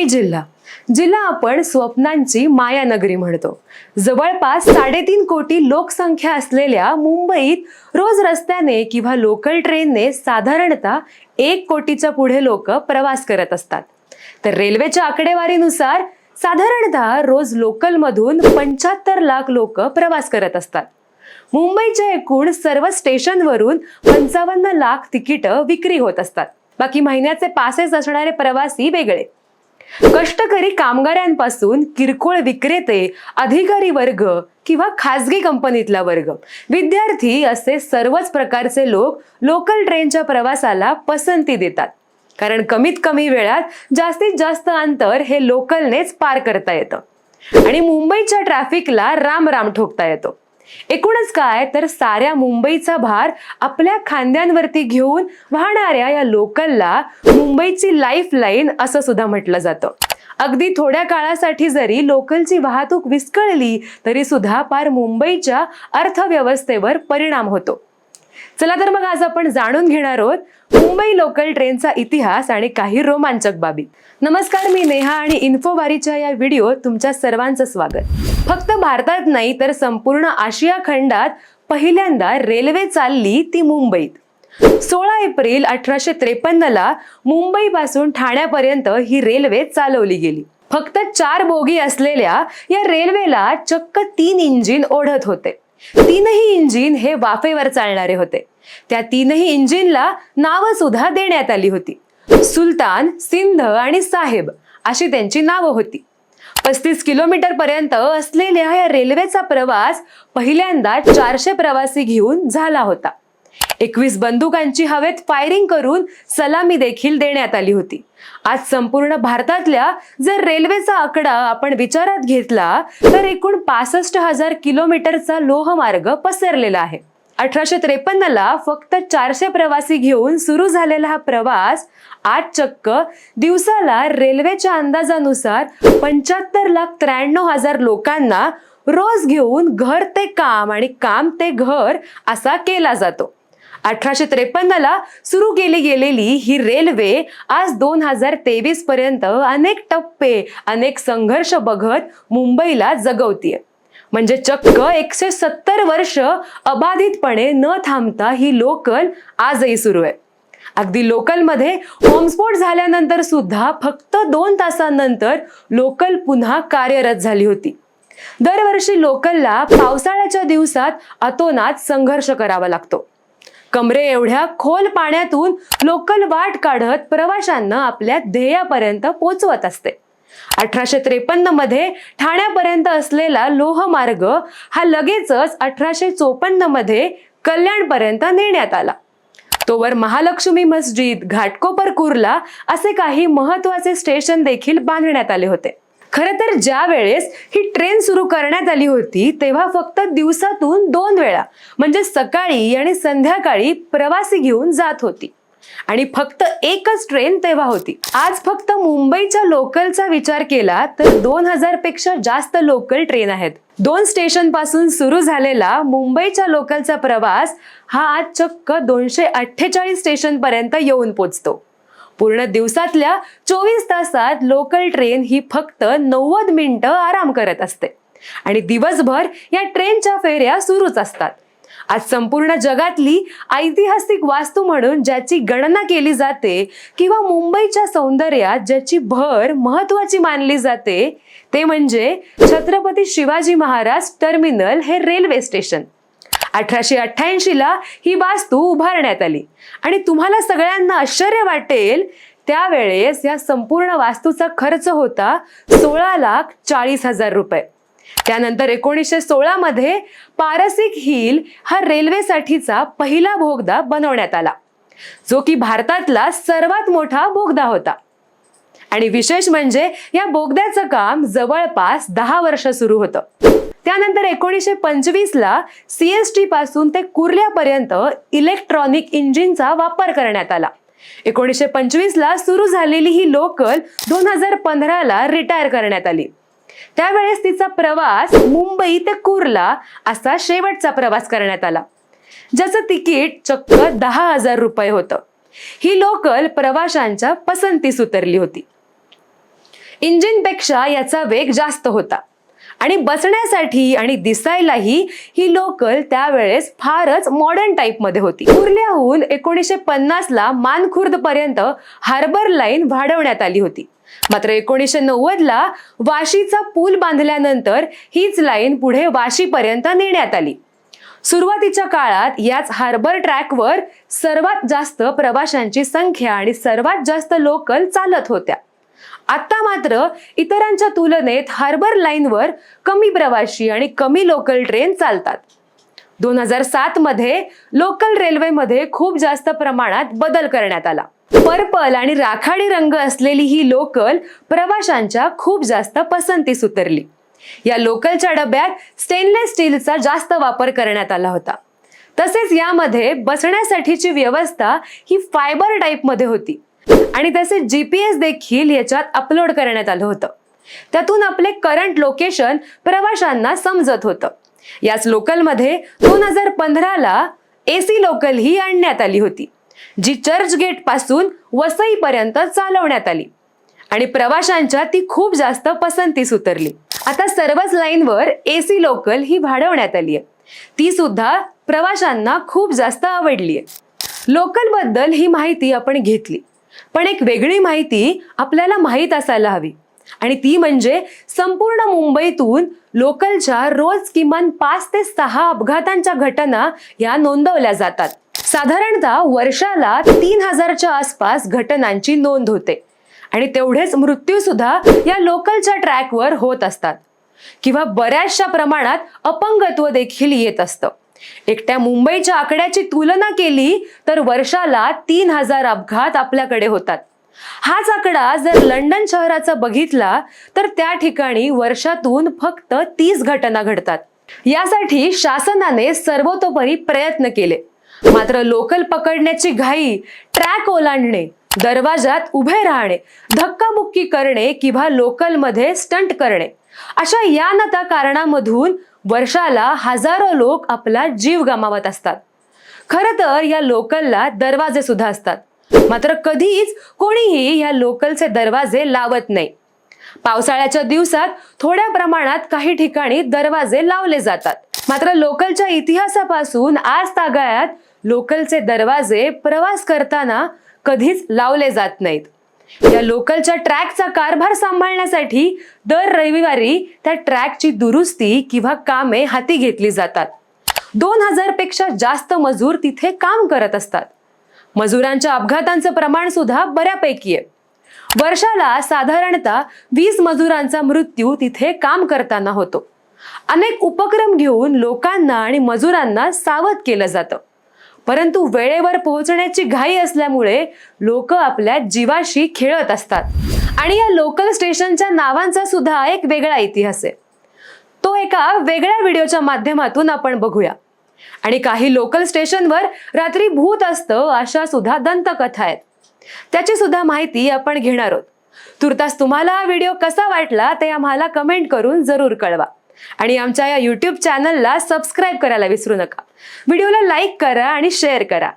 मुंबई जिल्हा. जिल्हा आपण स्वप्नांची मायानगरी म्हणतो. जवळपास साडेतीन कोटी लोकसंख्या असलेल्या मुंबईत रोज रस्त्याने किंवा लोकल ट्रेनने साधारणतः एक कोटीच्या पुढे लोक प्रवास करत असतात. तर रेल्वेच्या आकडेवारीनुसार साधारणतः रोज लोकलमधून पंच्याहत्तर लाख लोक प्रवास करत असतात. मुंबईच्या एकूण सर्व स्टेशनवरून पंचावन्न लाख तिकीट विक्री होत असतात. बाकी महिन्याचे पासेस असणारे प्रवासी वेगळे. कष्टकरी कामगारांपासून किरकोळ विक्रेते अधिकारी वर्ग किंवा खाजगी कंपनीतला वर्ग. विद्यार्थी असे सर्वच प्रकारचे लोक लोकल ट्रेनच्या प्रवासाला पसंती देतात. कारण कमीत कमी वेळात जास्तीत जास्त अंतर हे लोकलनेच पार करता येतं. आणि मुंबईच्या ट्रॅफिकला राम राम ठोकता येतो. एकूणच काय तर साऱ्या मुंबईचा भार आपल्या खांद्यांवरती घेऊन वाहणाऱ्या या लोकलला मुंबईची लाईफ लाईन असं सुद्धा म्हटलं जातं. अगदी थोड्या काळासाठी जरी लोकलची वाहतूक विस्कळली तरी सुद्धा पार मुंबईच्या अर्थव्यवस्थेवर परिणाम होतो. चला तर मग आज आपण जाणून घेणार आहोत मुंबई लोकल ट्रेनचा इतिहास आणि काही रोमांचक बाबी. नमस्कार मी नेहा आणि इन्फोवारीच्या या व्हिडिओ तुमच्या सर्वांचं स्वागत. फक्त भारतात नाही तर संपूर्ण आशिया खंडात पहिल्यांदा रेल्वे चालली ती मुंबईत. सोळा एप्रिल अठराशे त्रेपन्नला मुंबईपासून ठाण्यापर्यंत ही रेल्वे चालवली गेली. फक्त चार बोगी असलेल्या या रेल्वेला चक्क तीन इंजिन ओढत होते. तीनही इंजिन हे वाफेवर चालणारे होते. त्या तीनही इंजिनला नावं सुद्धा देण्यात आली होती. सुलतान सिंध आणि साहेब अशी त्यांची नावं होती. पस्तीस किलोमीटर पर्यंत असलेल्या या रेल्वेचा प्रवास पहिल्यांदा चारशे प्रवासी घेऊन झाला होता. एकवीस बंदुकांची हवेत फायरिंग करून सलामी देखील देण्यात आली होती. आज संपूर्ण भारतातल्या जर रेल्वेचा आकडा आपण विचारात घेतला तर एकूण पासष्ट हजार किलोमीटरचा लोहमार्ग पसरलेला आहे. अठराशे त्रेपन्नला फक्त चारशे प्रवासी घेऊन सुरू झालेला हा प्रवास आज चक्क. दिवसाला रेल्वेच्या अंदाजानुसार पंच्याहत्तर लाख त्र्याण्णव हजार लोकांना रोज घेऊन घर ते काम आणि काम ते घर असा केला जातो. अठराशे त्रेपन्नला सुरू केली गेलेली ही रेल्वे आज दोन हजार तेवीस पर्यंत अनेक टप्पे अनेक संघर्ष बघत मुंबईला जगवतीये. म्हणजे चक्क एकशे सत्तर वर्ष अबाधितपणे न थांबता ही लोकल आजही सुरू आहे. अगदी लोकलमध्ये बॉम्बस्फोट झाल्यानंतर सुद्धा फक्त दोन तासांनंतर लोकल पुन्हा कार्यरत झाली होती. दरवर्षी लोकलला पावसाळ्याच्या दिवसात अतोनात संघर्ष करावा लागतो. कमरे एवढ्या खोल पाण्यातून लोकल वाट काढत प्रवाशांना आपल्या ध्येयापर्यंत पोचवत असते. अठराशे त्रेपन्नमध्ये ठाण्यापर्यंत असलेला लोहमार्ग हा लगेचच अठराशे चोपन्नमध्ये कल्याणपर्यंत नेण्यात आला. तोवर महालक्ष्मी मस्जिद घाटकोपर कुर्ला असे काही महत्त्वाचे स्टेशन देखील बांधण्यात आले होते. खरं तर ज्या वेळेस ही ट्रेन सुरू करण्यात आली होती तेव्हा फक्त दिवसातून दोन वेळा म्हणजे सकाळी आणि संध्याकाळी प्रवासी घेऊन जात होती. आणि फक्त एकच ट्रेन तेव्हा होती. आज फक्त मुंबईच्या लोकलचा विचार केला तर दोन हजारपेक्षा जास्त लोकल ट्रेन आहेत. दोन स्टेशनपासून सुरू झालेला मुंबईच्या लोकलचा प्रवास हा आज चक्क दोनशे अठ्ठेचाळीस स्टेशन पर्यंत येऊन पोचतो. पूर्ण दिवसातल्या चोवीस तासात लोकल ट्रेन ही फक्त नव्वद मिनिटं आराम करत असते. आणि दिवसभर या ट्रेनच्या फेऱ्या सुरूच असतात. आज संपूर्ण जगातली ऐतिहासिक वास्तू म्हणून ज्याची गणना केली जाते किंवा मुंबईच्या सौंदर्यात ज्याची भर महत्वाची मानली जाते ते म्हणजे छत्रपती शिवाजी महाराज टर्मिनल हे रेल्वे स्टेशन. अठराशे अठ्ठ्याऐंशीला ही वास्तू उभारण्यात आली. आणि तुम्हाला सगळ्यांना आश्चर्य वाटेल त्यावेळेस या संपूर्ण वास्तूचा खर्च होता सोळा लाख चाळीस हजार रुपये. त्यानंतर एकोणीसशे सोळा मध्ये पारसिक हिल हा रेल्वेसाठीचा पहिला बोगदा बनवण्यात आला जो की भारतातला सर्वात मोठा बोगदा होता. आणि विशेष म्हणजे या बोगद्याचं काम जवळपास दहा वर्ष सुरू होतं. त्यानंतर एकोणीसशे पंचवीस ला सीएसटी पासून ते कुर्ल्यापर्यंत इलेक्ट्रॉनिक इंजिनचा वापर करण्यात आला. एकोणीसशे पंचवीस ला सुरू झालेली ही लोकल दोन हजार पंधराला रिटायर करण्यात आली. त्यावेळेस तिचा प्रवास मुंबई ते कुर्ला असा शेवटचा प्रवास करण्यात आला ज्याचं तिकीट चक्क दहा हजार रुपये होतं. ही लोकल प्रवाशांच्या पसंतीस उतरली होती. इंजिनपेक्षा याचा वेग जास्त होता आणि बसण्यासाठी आणि दिसायलाही ही लोकल त्यावेळेस फारच मॉडर्न टाईपमध्ये होती. कुर्ल्याहून एकोणीसशे पन्नासला मानखुर्द पर्यंत हार्बर लाईन वाढवण्यात आली होती. मात्र एकोणीसशे नव्वदला वाशीचा पूल बांधल्यानंतर हीच लाईन पुढे वाशीपर्यंत नेण्यात आली. सुरुवातीच्या काळात याच हार्बर ट्रॅकवर सर्वात जास्त प्रवाशांची संख्या आणि सर्वात जास्त लोकल चालत होत्या. आता मात्र इतरांच्या तुलनेत हार्बर लाईनवर कमी प्रवाशी आणि कमी लोकल ट्रेन चालतात. दोन हजार सात मध्ये लोकल रेल्वेमध्ये खूप जास्त प्रमाणात बदल करण्यात आला. पर्पल आणि राखाडी रंग असलेली ही लोकल प्रवाशांच्या खूप जास्त पसंतीस उतरली या लोकलच्या डब्यात स्टेनलेस स्टीलचा जास्त वापर करण्यात आला होता. तसेच यामध्ये बसण्यासाठीची व्यवस्था ही फायबर टाईपमध्ये होती. आणि तसेच जी पी एस देखील याच्यात अपलोड करण्यात आलं होतं. त्यातून आपले करंट लोकेशन प्रवाशांना समजत होतं. याच लोकलमध्ये दोन हजार पंधराला ए सी लोकल ही आणण्यात आली होती जी चर्चगेटपासून वसईपर्यंत चालवण्यात आली. आणि प्रवाशांच्या ती खूप जास्त पसंतीस उतरली. आता सर्वच लाईनवर ए सी लोकल ही वाढवण्यात आली आहे. ती सुद्धा प्रवाशांना खूप जास्त आवडली आहे. लोकलबद्दल ही माहिती आपण घेतली. पण एक वेगळी माहिती आपल्याला माहीत असायला हवी. आणि ती म्हणजे संपूर्ण मुंबईतून लोकलच्या रोज किमान पाच ते सहा अपघातांच्या घटना या नोंदवल्या जातात. साधारणतः वर्षाला तीन हजारच्या आसपास घटनांची नोंद होते. आणि तेवढेच मृत्यू सुद्धा या लोकलच्या ट्रॅकवर होत असतात. किंवा बऱ्याचशा प्रमाणात अपंगत्व देखील येत असतं. एकट्या मुंबईच्या आकड्याची तुलना केली तर वर्षाला तीन हजार अपघात आपल्याकडे होतात. हाच आकडा जर लंडन शहराचा बघितला तर त्या ठिकाणी वर्षातून फक्त तीस घटना घडतात. यासाठी शासनाने सर्वतोपरी प्रयत्न केले. मात्र लोकल पकडण्याची घाई ट्रॅक ओलांडणे दरवाजात उभे राहणे धक्काबुक्की करणे किंवा लोकलमध्ये स्टंट करणे अशा या न त्या कारणामधून वर्षाला हजारो लोक आपला जीव गमावत असतात. खरं तर या लोकलला दरवाजे सुद्धा असतात. मात्र कधीच कोणीही या लोकलचे दरवाजे लावत नाही. पावसाळ्याच्या दिवसात थोड्या प्रमाणात काही ठिकाणी दरवाजे लावले जातात. मात्र लोकलच्या इतिहासापासून आज तागाळ्यात लोकलचे दरवाजे प्रवास करताना कधीच लावले जात नाहीत. या लोकलच्या ट्रॅकचा कारभार सांभाळण्यासाठी दर रविवारी त्या ट्रॅकची दुरुस्ती किंवा कामे हाती घेतली जातात. दोन हजारपेक्षा जास्त मजूर तिथे काम करत असतात. मजुरांच्या अपघातांचं प्रमाण सुद्धा बऱ्यापैकी आहे. वर्षाला साधारणतः वीस मजुरांचा मृत्यू तिथे काम करताना होतो. अनेक उपक्रम घेऊन लोकांना आणि मजुरांना सावध केलं जातं. परंतु वेळेवर पोहोचण्याची घाई असल्यामुळे लोक आपल्या जीवाशी खेळत असतात. आणि या लोकल स्टेशनच्या नावांचा सुद्धा एक वेगळा इतिहास आहे. तो एका वेगळ्या व्हिडिओच्या माध्यमातून आपण बघूया. आणि काही लोकल स्टेशनवर रात्री भूत असतं अशा सुद्धा दंतकथा आहेत. त्याची सुद्धा माहिती आपण घेणार आहोत. तुर्तास तुम्हाला हा व्हिडिओ कसा वाटला ते आम्हाला कमेंट करून जरूर कळवा. आणि आमच्या या यूट्यूब चॅनलला सबस्क्राईब करायला विसरू नका. व्हिडिओला लाईक करा आणि शेअर करा.